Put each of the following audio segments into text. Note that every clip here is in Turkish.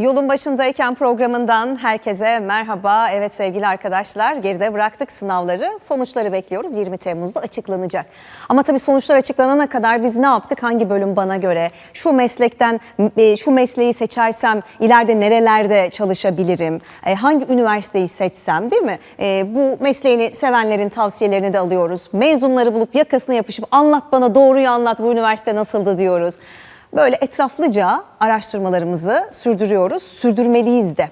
Yolun başındayken programından herkese merhaba. Evet sevgili arkadaşlar geride bıraktık sınavları. Sonuçları bekliyoruz. 20 Temmuz'da açıklanacak. Ama tabii sonuçlar açıklanana kadar biz ne yaptık? Hangi bölüm bana göre? Şu meslekten e, şu mesleği seçersem ileride nerelerde çalışabilirim? E, Hangi üniversiteyi seçsem değil mi? E, Bu mesleğini sevenlerin tavsiyelerini de alıyoruz. Mezunları bulup yakasına yapışıp anlat bana doğruyu anlat bu üniversite nasıldı diyoruz. Böyle etraflıca araştırmalarımızı sürdürüyoruz, sürdürmeliyiz de.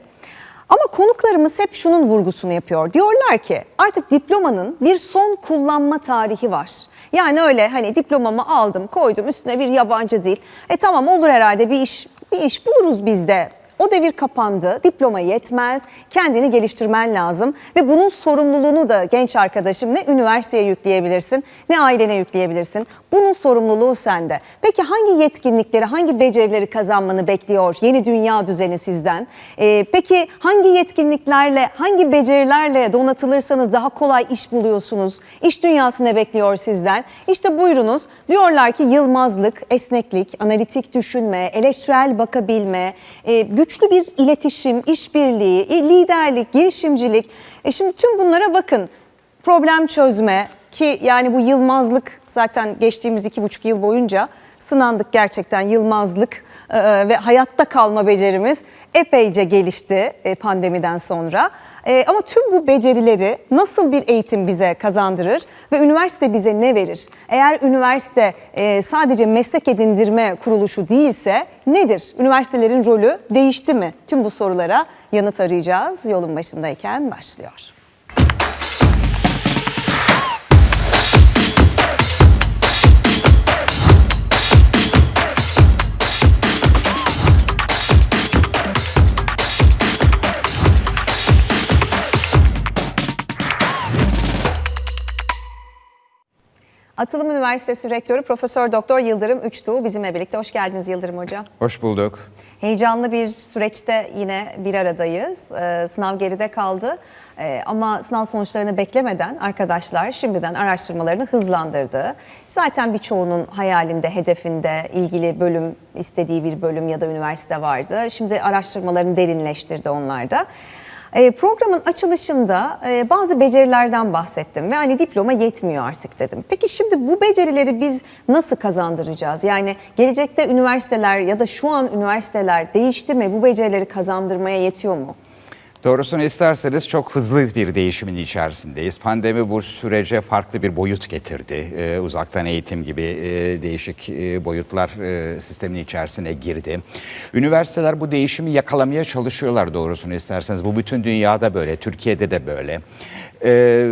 Ama konuklarımız hep şunun vurgusunu yapıyor. Diyorlar ki artık diplomanın bir son kullanma tarihi var. Yani öyle hani diplomamı aldım, koydum üstüne bir yabancı dil. E tamam olur herhalde bir iş bir iş buluruz biz de. O devir kapandı. Diploma yetmez. Kendini geliştirmen lazım ve bunun sorumluluğunu da genç arkadaşım ne üniversiteye yükleyebilirsin, ne ailene yükleyebilirsin. Bunun sorumluluğu sende. Peki hangi yetkinlikleri, hangi becerileri kazanmanı bekliyor yeni dünya düzeni sizden? Ee, peki hangi yetkinliklerle, hangi becerilerle donatılırsanız daha kolay iş buluyorsunuz? İş dünyası ne bekliyor sizden? İşte buyurunuz. Diyorlar ki yılmazlık, esneklik, analitik düşünme, eleştirel bakabilme, e, güçlü bir iletişim, işbirliği, e, liderlik, girişimcilik. E şimdi tüm bunlara bakın. Problem çözme ki yani bu yılmazlık zaten geçtiğimiz iki buçuk yıl boyunca sınandık gerçekten yılmazlık e, ve hayatta kalma becerimiz epeyce gelişti e, pandemiden sonra. E, ama tüm bu becerileri nasıl bir eğitim bize kazandırır ve üniversite bize ne verir? Eğer üniversite e, sadece meslek edindirme kuruluşu değilse nedir? Üniversitelerin rolü değişti mi? Tüm bu sorulara yanıt arayacağız. Yolun başındayken başlıyor. Atılım Üniversitesi Rektörü Profesör Doktor Yıldırım Üçtuğ bizimle birlikte. Hoş geldiniz Yıldırım Hocam. Hoş bulduk. Heyecanlı bir süreçte yine bir aradayız. Ee, sınav geride kaldı. Ee, ama sınav sonuçlarını beklemeden arkadaşlar şimdiden araştırmalarını hızlandırdı. Zaten birçoğunun hayalinde, hedefinde ilgili bölüm, istediği bir bölüm ya da üniversite vardı. Şimdi araştırmalarını derinleştirdi onlar da. Ee, Programın açılışında e, bazı becerilerden bahsettim ve hani diploma yetmiyor artık dedim. Peki şimdi bu becerileri biz nasıl kazandıracağız? Yani gelecekte üniversiteler ya da şu an üniversiteler değişti mi? Bu becerileri kazandırmaya yetiyor mu? Doğrusunu isterseniz çok hızlı bir değişimin içerisindeyiz. Pandemi bu sürece farklı bir boyut getirdi. Ee, uzaktan eğitim gibi e, değişik e, boyutlar e, sistemin içerisine girdi. Üniversiteler bu değişimi yakalamaya çalışıyorlar doğrusunu isterseniz. Bu bütün dünyada böyle, Türkiye'de de böyle. Ee,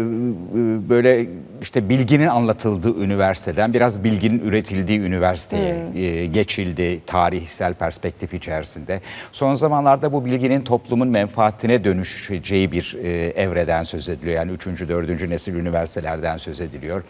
böyle işte bilginin anlatıldığı üniversiteden biraz bilginin üretildiği üniversiteye e, geçildi tarihsel perspektif içerisinde. Son zamanlarda bu bilginin toplumun menfaatine dönüşeceği bir e, evreden söz ediliyor. Yani 3. 4. nesil üniversitelerden söz ediliyor.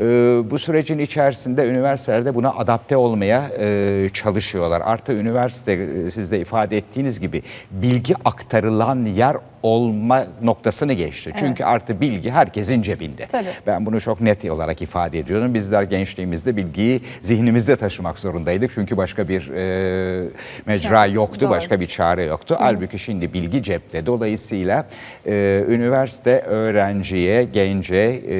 Ee, bu sürecin içerisinde üniversitelerde buna adapte olmaya e, çalışıyorlar. Artı üniversite siz de ifade ettiğiniz gibi bilgi aktarılan yer olma noktasını geçti. Çünkü artı bilgi herkesin cebinde. Tabii. Ben bunu çok net olarak ifade ediyorum. Bizler gençliğimizde bilgiyi zihnimizde taşımak zorundaydık. Çünkü başka bir e, mecra yoktu, doğru. başka bir çare yoktu. Halbuki şimdi bilgi cepte. Dolayısıyla e, üniversite öğrenciye, gence, e,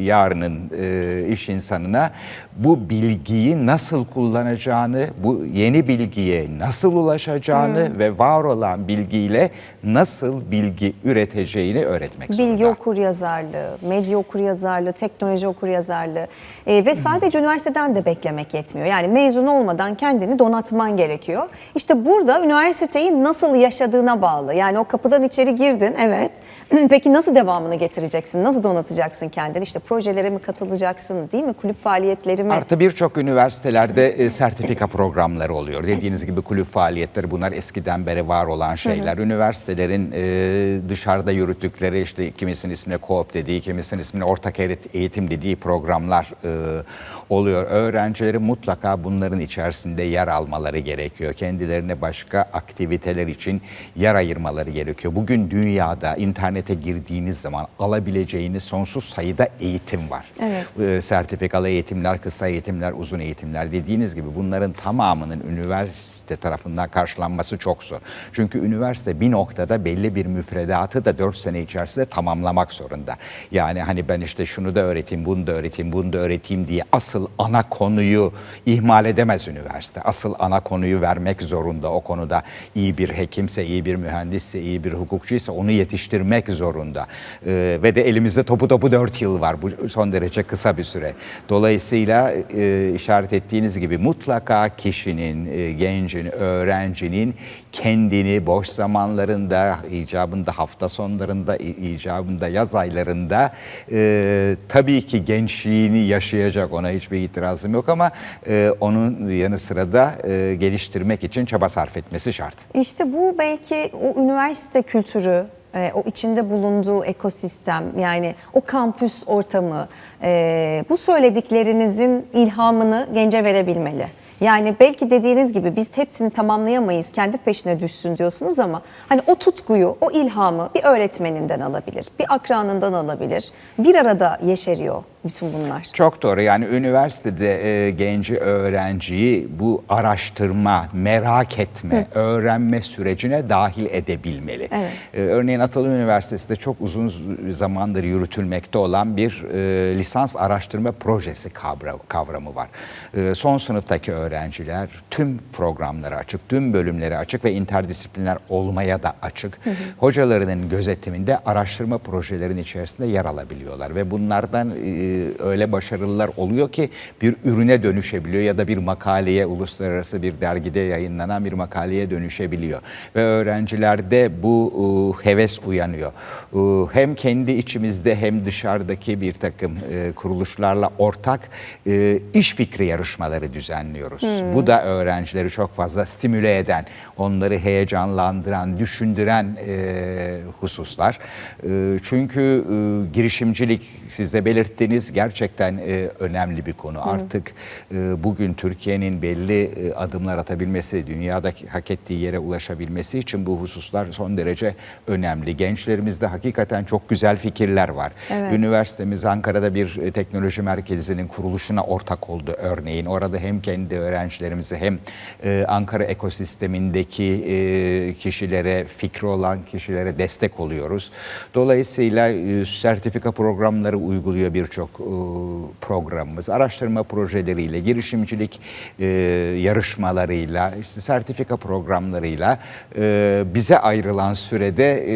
yarının e, iş insanına bu bilgiyi nasıl kullanacağını, bu yeni bilgiye nasıl ulaşacağını ve var olan bilgiyle nasıl bilgi üreteceğini öğretmek zorunda. Bilgi okur yazarlığı, medya okur yazarlığı, teknoloji okur yazarlığı Ee, ve sadece üniversiteden de beklemek yetmiyor. Yani mezun olmadan kendini donatman gerekiyor. İşte burada üniversiteyi nasıl yaşadığına bağlı. Yani o kapıdan içeri girdin, evet. Peki nasıl devamını getireceksin? Nasıl donatacaksın kendini? İşte projelere mi katılacaksın, değil mi? Kulüp faaliyetleri mi? Artı birçok üniversitelerde e, sertifika programları oluyor. Dediğiniz gibi kulüp faaliyetleri bunlar eskiden beri var olan şeyler. Üniversitelerin e, e, dışarıda yürüttükleri işte kimisinin ismine koop dediği, kimisinin ismine ortak eğit- eğitim dediği programlar e, oluyor. Öğrencilerin mutlaka bunların içerisinde yer almaları gerekiyor. Kendilerine başka aktiviteler için yer ayırmaları gerekiyor. Bugün dünyada internete girdiğiniz zaman alabileceğiniz sonsuz sayıda eğitim var. Evet. E, sertifikalı eğitimler, kısa eğitimler, uzun eğitimler dediğiniz gibi bunların tamamının üniversite tarafından karşılanması çok zor. Çünkü üniversite bir noktada belli bir müfredatı da 4 sene içerisinde tamamlamak zorunda. Yani hani ben işte şunu da öğreteyim, bunu da öğreteyim, bunu da öğreteyim diye asıl ana konuyu ihmal edemez üniversite. Asıl ana konuyu vermek zorunda. O konuda iyi bir hekimse, iyi bir mühendisse, iyi bir hukukçuysa onu yetiştirmek zorunda. Ee, ve de elimizde topu topu 4 yıl var. Bu son derece kısa bir süre. Dolayısıyla e, işaret ettiğiniz gibi mutlaka kişinin, e, gencin, öğrencinin kendini boş zamanlarında, icabında hafta sonlarında, icabında yaz aylarında e, tabii ki gençliğini yaşayacak ona hiçbir itirazım yok ama e, onun yanı sıra da e, geliştirmek için çaba sarf etmesi şart. İşte bu belki o üniversite kültürü, e, o içinde bulunduğu ekosistem yani o kampüs ortamı e, bu söylediklerinizin ilhamını gence verebilmeli. Yani belki dediğiniz gibi biz hepsini tamamlayamayız, kendi peşine düşsün diyorsunuz ama hani o tutkuyu, o ilhamı bir öğretmeninden alabilir, bir akranından alabilir. Bir arada yeşeriyor bütün bunlar. Çok doğru. Yani üniversitede e, genci öğrenciyi bu araştırma, merak etme, öğrenme sürecine dahil edebilmeli. Evet. E, örneğin Atalı Üniversitesi'nde çok uzun zamandır yürütülmekte olan bir e, lisans araştırma projesi kavra- kavramı var. E, son sınıftaki öğrenciler tüm programlara açık, tüm bölümlere açık ve interdisipliner olmaya da açık. Hocalarının gözetiminde araştırma projelerinin içerisinde yer alabiliyorlar ve bunlardan e, öyle başarılılar oluyor ki bir ürüne dönüşebiliyor ya da bir makaleye, uluslararası bir dergide yayınlanan bir makaleye dönüşebiliyor. Ve öğrencilerde bu e, heves uyanıyor. E, hem kendi içimizde hem dışarıdaki bir takım e, kuruluşlarla ortak e, iş fikri yarışmaları düzenliyoruz. Bu da öğrencileri çok fazla stimüle eden, onları heyecanlandıran, düşündüren e, hususlar. E, çünkü e, girişimcilik siz de belirttiniz gerçekten e, önemli bir konu. Artık e, bugün Türkiye'nin belli e, adımlar atabilmesi, dünyadaki hak ettiği yere ulaşabilmesi için bu hususlar son derece önemli. Gençlerimizde hakikaten çok güzel fikirler var. Evet. Üniversitemiz Ankara'da bir e, teknoloji merkezinin kuruluşuna ortak oldu örneğin. Orada hem kendi öğrencilerimizi hem e, Ankara ekosistemindeki e, kişilere, fikri olan kişilere destek oluyoruz. Dolayısıyla e, sertifika programları uyguluyor birçok programımız. Araştırma projeleriyle, girişimcilik e, yarışmalarıyla, işte sertifika programlarıyla e, bize ayrılan sürede e,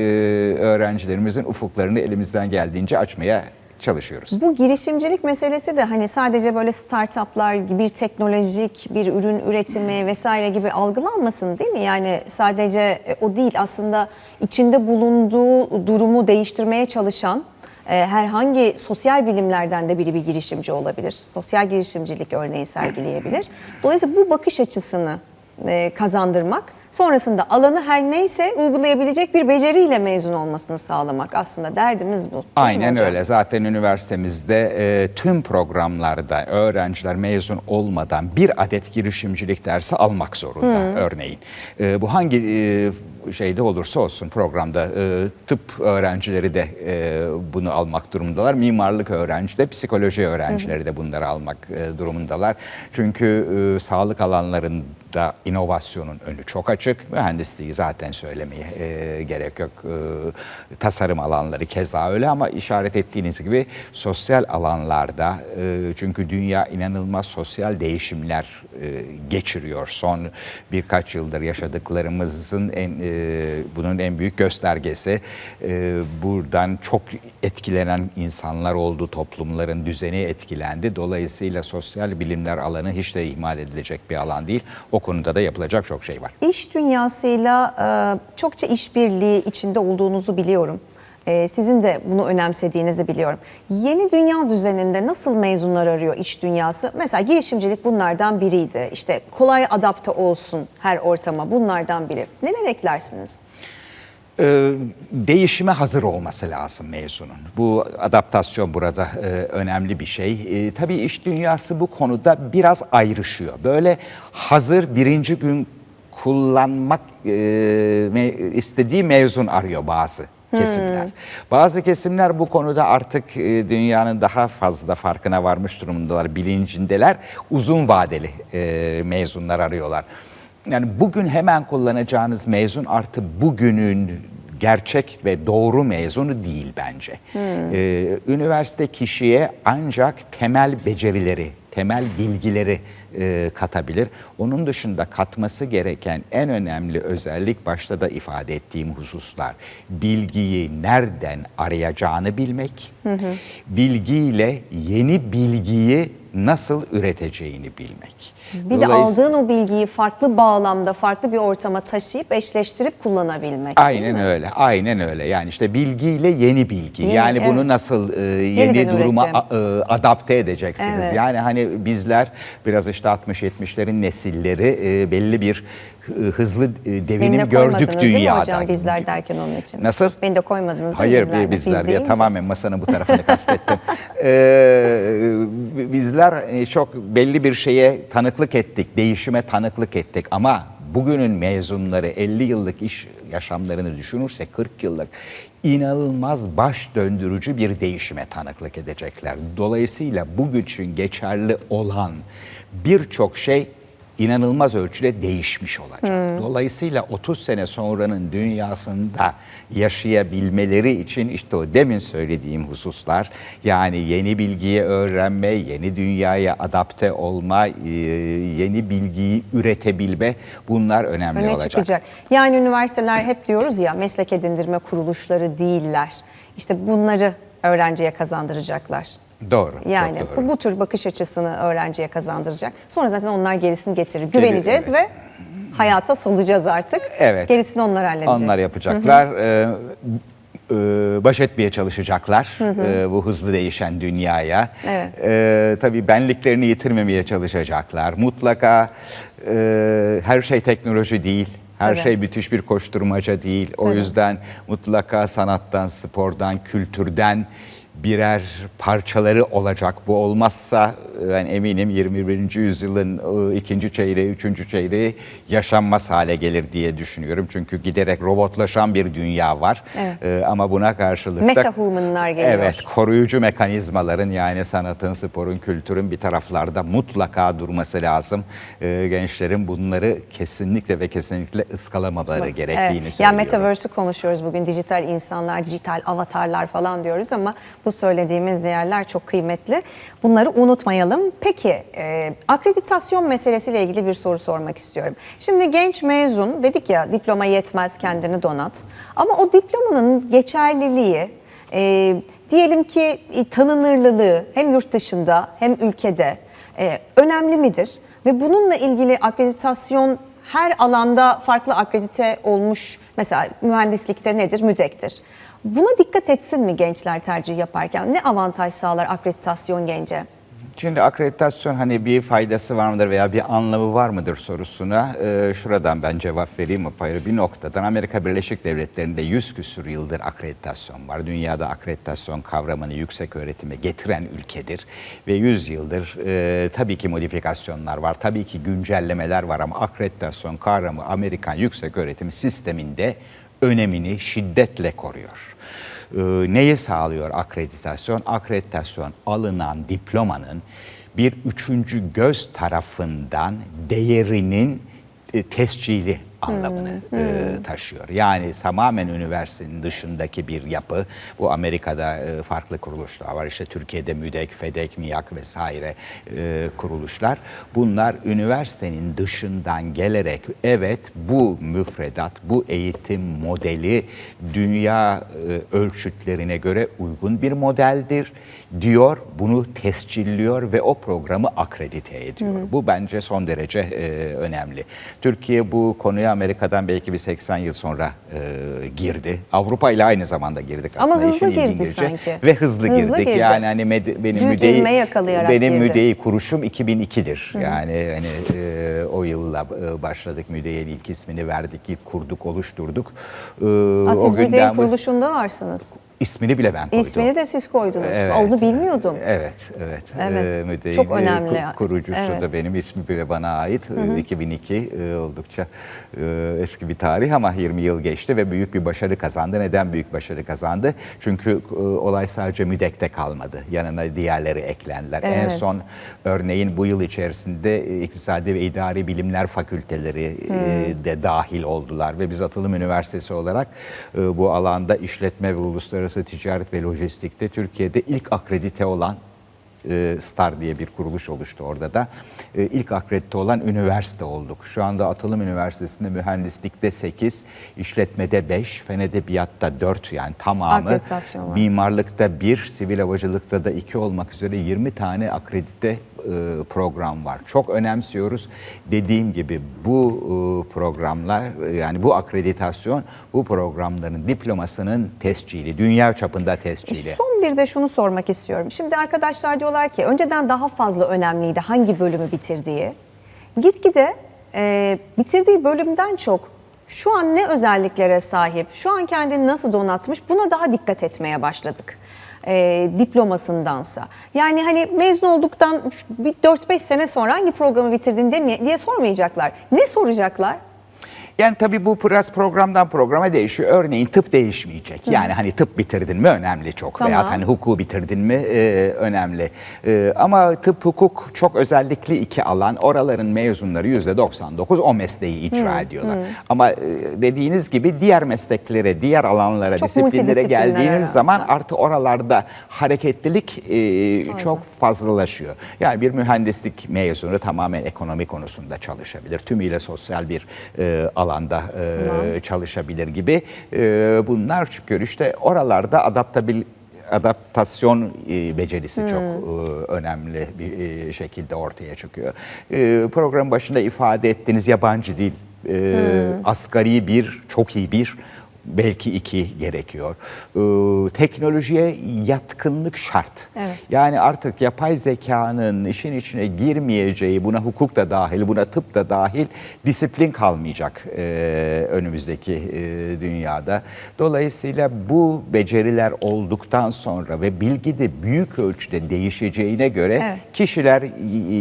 öğrencilerimizin ufuklarını elimizden geldiğince açmaya çalışıyoruz. Bu girişimcilik meselesi de hani sadece böyle startuplar bir teknolojik bir ürün üretimi vesaire gibi algılanmasın değil mi? Yani sadece e, o değil aslında içinde bulunduğu durumu değiştirmeye çalışan e, herhangi sosyal bilimlerden de biri bir girişimci olabilir. Sosyal girişimcilik örneği sergileyebilir. Dolayısıyla bu bakış açısını e, kazandırmak sonrasında alanı her neyse uygulayabilecek bir beceriyle mezun olmasını sağlamak aslında derdimiz bu. Aynen hocam? öyle. Zaten üniversitemizde e, tüm programlarda öğrenciler mezun olmadan bir adet girişimcilik dersi almak zorunda örneğin. E, bu hangi e, şeyde olursa olsun programda e, tıp öğrencileri de e, bunu almak durumundalar. Mimarlık öğrenci de, psikoloji öğrencileri de bunları almak e, durumundalar. Çünkü e, sağlık alanlarında inovasyonun önü çok açık. Mühendisliği zaten söylemeye e, gerek yok. E, tasarım alanları keza öyle ama işaret ettiğiniz gibi sosyal alanlarda e, çünkü dünya inanılmaz sosyal değişimler e, geçiriyor. Son birkaç yıldır yaşadıklarımızın en e, bunun en büyük göstergesi. E, buradan çok etkilenen insanlar oldu. Toplumların düzeni etkilendi. Dolayısıyla sosyal bilimler alanı hiç de ihmal edilecek bir alan değil. O konuda da yapılacak çok şey var. İş dünyasıyla e, çokça işbirliği içinde olduğunuzu biliyorum. E, sizin de bunu önemsediğinizi biliyorum. Yeni dünya düzeninde nasıl mezunlar arıyor iş dünyası? Mesela girişimcilik bunlardan biriydi. İşte kolay adapte olsun her ortama bunlardan biri. Neler eklersiniz? Ee, değişime hazır olması lazım mezunun. Bu adaptasyon burada e, önemli bir şey. E, tabii iş dünyası bu konuda biraz ayrışıyor. Böyle hazır birinci gün kullanmak e, me- istediği mezun arıyor bazı kesimler. Bazı kesimler bu konuda artık e, dünyanın daha fazla farkına varmış durumundalar, bilincindeler. Uzun vadeli e, mezunlar arıyorlar. Yani bugün hemen kullanacağınız mezun artı bugünün gerçek ve doğru mezunu değil bence. Ee, üniversite kişiye ancak temel becerileri, temel bilgileri e, katabilir. Onun dışında katması gereken en önemli özellik başta da ifade ettiğim hususlar. Bilgiyi nereden arayacağını bilmek, bilgiyle yeni bilgiyi nasıl üreteceğini bilmek. Bir de aldığın o bilgiyi farklı bağlamda, farklı bir ortama taşıyıp eşleştirip kullanabilmek. Aynen öyle, aynen öyle. Yani işte bilgiyle yeni bilgi. Yeni, yani bunu evet. nasıl e, yeni Yeniden duruma a- e, adapte edeceksiniz. Evet. Yani hani bizler biraz işte 60-70'lerin nesilleri e, belli bir hı- hızlı e, Beni de devinim gördük dünyada. hocam bizler derken onun için? Nasıl? Beni de koymadınız Hayır bizler? bir bizler diye deyince- tamamen masanın bu tarafını kastettim. Ee, bizler e, çok belli bir şeye tanıklık ettik, değişime tanıklık ettik ama bugünün mezunları 50 yıllık iş yaşamlarını düşünürsek 40 yıllık inanılmaz baş döndürücü bir değişime tanıklık edecekler. Dolayısıyla bugün için geçerli olan birçok şey inanılmaz ölçüde değişmiş olacak. Dolayısıyla 30 sene sonranın dünyasında yaşayabilmeleri için işte o demin söylediğim hususlar yani yeni bilgiyi öğrenme, yeni dünyaya adapte olma, e, yeni bilgiyi üretebilme bunlar önemli öne olacak. çıkacak. Yani üniversiteler hep diyoruz ya meslek edindirme kuruluşları değiller. İşte bunları öğrenciye kazandıracaklar. Doğru. Yani doğru. bu, bu tür bakış açısını öğrenciye kazandıracak. Sonra zaten onlar gerisini getirir. Güveneceğiz evet. ve hayata salacağız artık. Evet. Gerisini onlar halledecek. Onlar yapacaklar. Ee, e, baş etmeye çalışacaklar e, bu hızlı değişen dünyaya. Evet. Ee, tabii benliklerini yitirmemeye çalışacaklar. Mutlaka e, her şey teknoloji değil. Her Tabii. şey müthiş bir koşturmaca değil. O Tabii. yüzden mutlaka sanattan, spordan, kültürden birer parçaları olacak. Bu olmazsa e, ben eminim 21. yüzyılın e, ikinci çeyreği, üçüncü çeyreği yaşanmaz hale gelir diye düşünüyorum. Çünkü giderek robotlaşan bir dünya var. Evet. E, ama buna karşılık da... Metahumanlar geliyor. Evet, koruyucu mekanizmaların yani sanatın, sporun, kültürün bir taraflarda mutlaka durması lazım. Gençlerin bunları kesinlikle ve kesinlikle ıskalamaları Evet. gerektiğini Ya söylüyorum. Metaverse'ü konuşuyoruz bugün. Dijital insanlar, dijital avatarlar falan diyoruz ama bu söylediğimiz değerler çok kıymetli. Bunları unutmayalım. Peki e, akreditasyon meselesiyle ilgili bir soru sormak istiyorum. Şimdi genç mezun dedik ya diploma yetmez kendini donat. Ama o diplomanın geçerliliği e, diyelim ki tanınırlılığı hem yurt dışında hem ülkede e, önemli midir? Ve bununla ilgili akreditasyon her alanda farklı akredite olmuş mesela mühendislikte nedir? Müdektir. Buna dikkat etsin mi gençler tercih yaparken? Ne avantaj sağlar akreditasyon gence? Şimdi akreditasyon hani bir faydası var mıdır veya bir anlamı var mıdır sorusuna e, şuradan ben cevap vereyim apayrı bir noktadan. Amerika Birleşik Devletleri'nde 100 küsur yıldır akreditasyon var. Dünyada akreditasyon kavramını yüksek öğretime getiren ülkedir. Ve 100 yıldır e, tabii ki modifikasyonlar var, tabii ki güncellemeler var ama akreditasyon kavramı Amerikan yüksek öğretim sisteminde önemini şiddetle koruyor. Ee, neyi sağlıyor akreditasyon? Akreditasyon alınan diplomanın bir üçüncü göz tarafından değerinin e, tescili anlamını e, taşıyor. Yani tamamen üniversitenin dışındaki bir yapı. Bu Amerika'da e, farklı kuruluşlar var. İşte Türkiye'de MÜDEK, FEDEK, MİAK vesaire e, kuruluşlar. Bunlar üniversitenin dışından gelerek evet bu müfredat, bu eğitim modeli dünya e, ölçütlerine göre uygun bir modeldir diyor. Bunu tescilliyor ve o programı akredite ediyor. Bu bence son derece e, önemli. Türkiye bu konuya Amerika'dan belki bir 80 yıl sonra e, girdi. Avrupa ile aynı zamanda girdik Ama aslında. hızlı işin girdi ilginci. sanki. Ve hızlı, Hızlı girdik. girdi. Yani hani med- benim Büyük müdeyi benim girdi. müdeyi kuruşum 2002'dir. Yani hani e, o yılla e, başladık müdeye ilk ismini verdik, ilk kurduk, oluşturduk. E, Aa, siz müdeyin günden bu- kuruluşunda varsınız. İsmini bile ben koydum. İsmini de siz koydunuz. Evet. Onu bilmiyordum. Evet, evet. Evet, Ee, çok önemli. ku- Kurucusu Evet. da benim ismi bile bana ait. Ee, 2002 e, oldukça e, eski bir tarih ama 20 yıl geçti ve büyük bir başarı kazandı. Neden büyük başarı kazandı? Çünkü e, olay sadece müdekte kalmadı. Yanına diğerleri eklendiler. En Evet. son örneğin bu yıl içerisinde e, İktisadi ve İdari Bilimler Fakülteleri e, de dahil oldular ve biz Atılım Üniversitesi olarak e, bu alanda işletme ve uluslararası ticaret ve lojistikte Türkiye'de ilk akredite olan e, STAR diye bir kuruluş oluştu orada da. E, ilk akredite olan üniversite olduk. Şu anda Atılım Üniversitesi'nde mühendislikte 8, işletmede 5, fen edebiyatta 4 yani tamamı. Mimarlıkta 1, sivil havacılıkta da 2 olmak üzere 20 tane akredite program var. Çok önemsiyoruz. Dediğim gibi bu e, programlar yani bu akreditasyon bu programların diplomasının tescili, dünya çapında tescili. Son bir de şunu sormak istiyorum. Şimdi arkadaşlar diyorlar ki önceden daha fazla önemliydi hangi bölümü bitirdiği. Gitgide e, bitirdiği bölümden çok şu an ne özelliklere sahip, şu an kendini nasıl donatmış buna daha dikkat etmeye başladık. E, diplomasındansa. Yani hani mezun olduktan bir 4-5 sene sonra hangi programı bitirdin demeye, diye sormayacaklar. Ne soracaklar? Yani tabii bu biraz programdan programa değişiyor. Örneğin tıp değişmeyecek. Yani hani tıp bitirdin mi önemli çok. Tamam. Veya hani hukuku bitirdin mi e, önemli. E, ama tıp, hukuk çok özellikli iki alan. Oraların mezunları yüzde 99 o mesleği icra ediyorlar. Ama e, dediğiniz gibi diğer mesleklere, diğer alanlara, Çok disiplinlere geldiğiniz arası. zaman artı oralarda hareketlilik e, çok fazlalaşıyor. Yani bir mühendislik mezunu tamamen ekonomi konusunda çalışabilir. Tümüyle sosyal bir e, alanda e, çalışabilir gibi. E, bunlar çıkıyor. İşte oralarda adaptabil adaptasyon e, becerisi çok e, önemli bir e, şekilde ortaya çıkıyor. Programın başında ifade ettiğiniz yabancı dil, e, asgari bir, çok iyi bir, belki iki gerekiyor. Ee, teknolojiye yatkınlık şart. Evet. Yani artık yapay zekanın işin içine girmeyeceği, buna hukuk da dahil, buna tıp da dahil disiplin kalmayacak e, önümüzdeki e, dünyada. Dolayısıyla bu beceriler olduktan sonra ve bilgi de büyük ölçüde değişeceğine göre Evet. kişiler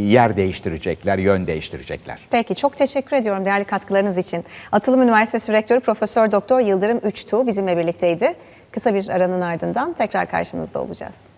yer değiştirecekler, yön değiştirecekler. Peki çok teşekkür ediyorum değerli katkılarınız için. Atılım Üniversitesi Rektörü Profesör Doktor Yıldırım Üçtuğ bizimle birlikteydi. Kısa bir aranın ardından tekrar karşınızda olacağız.